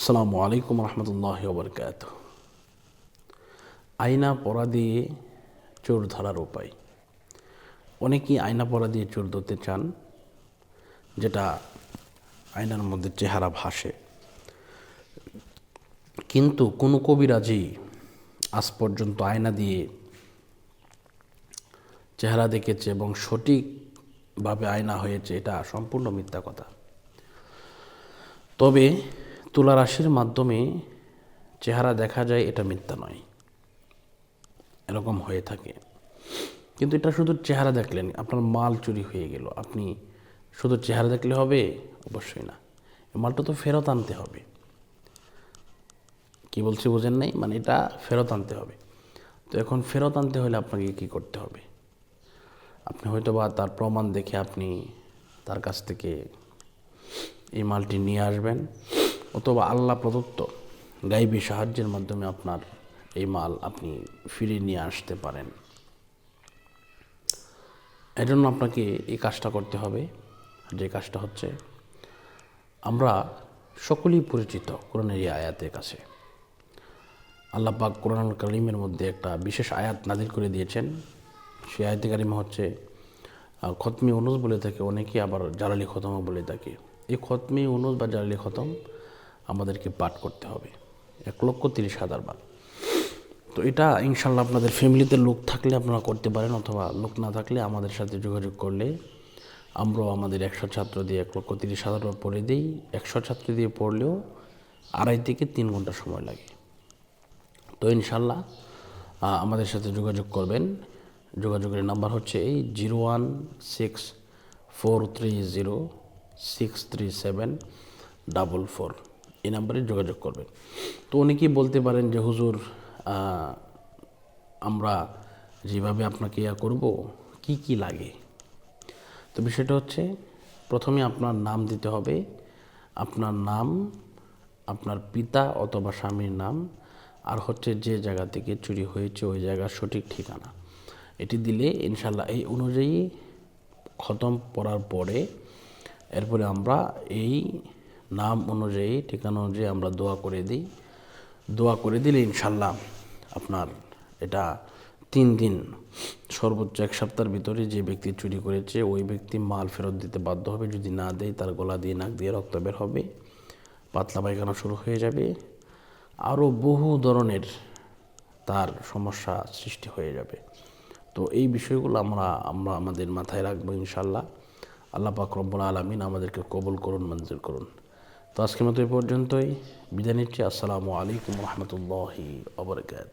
আসসালামু আলাইকুম রহমতুল্লাহ বরকাত আয়না পড়া দিয়ে চোর ধরার উপায়। অনেকেই আয়না পড়া দিয়ে চোর ধরতে চান, যেটা আয়নার মধ্যে চেহারা ভাসে। কিন্তু কোনো কবিরাজি আজ পর্যন্ত আয়না দিয়ে চেহারা দেখেছে এবং সঠিকভাবে আয়না হয়েছে, এটা সম্পূর্ণ মিথ্যা কথা। তবে তুলা রাশির মাধ্যমে চেহারা দেখা যায় এটা মিথ্যা নয়। এরকম হয়ে থাকে। কিন্তু এটা শুধু চেহারা দেখলেন আপনার মাল চুরি হয়ে গেল। আপনি শুধু চেহারা দেখলে হবে? অবশ্যই না। মালটা তো ফেরত আনতে হবে। কি বলছি বোঝেন নাই? মানে এটা ফেরত আনতে হবে। তো এখন ফেরত আনতে হলে আপনাকে কি করতে হবে? আপনি হয়তো বা তার প্রমাণ দেখে আপনি তার কাছ থেকে এই মালটি নিয়ে আসবেন। অথবা আল্লাহ প্রদত্ত গাইবী সাহায্যের মাধ্যমে আপনার এই মাল আপনি ফিরিয়ে নিয়ে আসতে পারেন। এজন্য আপনাকে এই কাজটা করতে হবে। যে কাজটা হচ্ছে, আমরা সকলেই পরিচিত কোরআনের এই আয়াতের কাছে। আল্লাহ পাক কোরআন কালিমের মধ্যে একটা বিশেষ আয়াত নাজির করে দিয়েছেন। সেই আয়াতে কারিমা হচ্ছে খতমি অনুজ বলে থাকে অনেকে আবার জালালি খতমও বলে থাকে। এই খতমি অনুজ বা জালালি খতম আমাদেরকে পাঠ করতে হবে। এক লক্ষ তিরিশ হাজার বার। তো এটা ইনশাল্লাহ আপনাদের ফ্যামিলিতে লোক থাকলে আপনারা করতে পারেন, অথবা লোক না থাকলে আমাদের সাথে যোগাযোগ করলে আমরাও আমাদের একশো ছাত্র দিয়ে এক লক্ষ তিরিশ হাজার বার পড়ে দিই। একশো ছাত্র দিয়ে পড়লেও আড়াই থেকে তিন ঘণ্টা সময় লাগে। তো ইনশাল্লাহ আমাদের সাথে যোগাযোগ করবেন। যোগাযোগের নাম্বার হচ্ছে এই zero one six four three zero six three seven double four. এই নাম্বারে যোগাযোগ করবেন। তো অনেকেই বলতে পারেন যে, হুজুর আমরা যেভাবে আপনাকে ইয়া করব, কি কি লাগে? তো বিষয়টা হচ্ছে, প্রথমে আপনার নাম দিতে হবে। আপনার নাম, আপনার পিতা অথবা স্বামীর নাম, আর হচ্ছে যে জায়গা থেকে চুরি হয়েছে, ওই জায়গার সঠিক ঠিকানা। এটি দিলে ইনশাল্লাহ এই অনুযায়ী খতম পড়ার পরে, এরপরে আমরা এই নাম অনুযায়ী, ঠিকানা অনুযায়ী আমরা দোয়া করে দিই। দোয়া করে দিলে ইনশাল্লাহ আপনার এটা তিন দিন সর্বোচ্চ এক সপ্তাহের ভিতরে যে ব্যক্তি চুরি করেছে, ওই ব্যক্তি মাল ফেরত দিতে বাধ্য হবে। যদি না দেয়, তার গলা দিয়ে, নাক দিয়ে রক্ত বের হবে। পাতলা পায়খানা শুরু হয়ে যাবে। আরও বহু ধরনের তার সমস্যা সৃষ্টি হয়ে যাবে। তো এই বিষয়গুলো আমরা আমরা আমাদের মাথায় রাখব ইনশাল্লাহ আল্লাহ পাক রব্বুল আলমিন আমাদেরকে কবুল করুন, মঞ্জুর করুন। তো আজকের মতো এই পর্যন্তই। বিদায় নিচ্ছি। আসসালামু আলাইকুম রহমতুল্লাহি আবরকাত